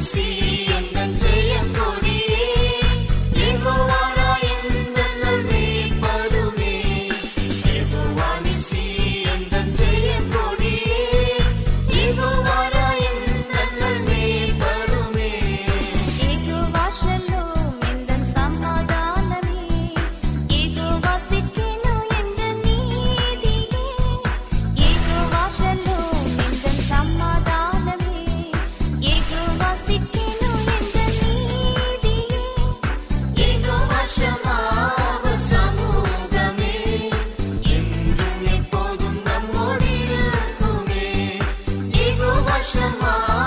sí. 什么？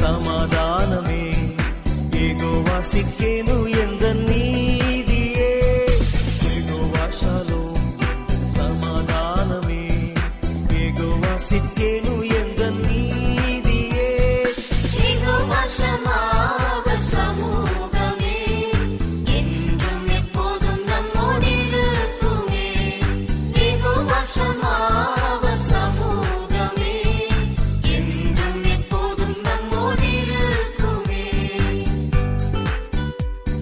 சமாதானமே. Jehovah என்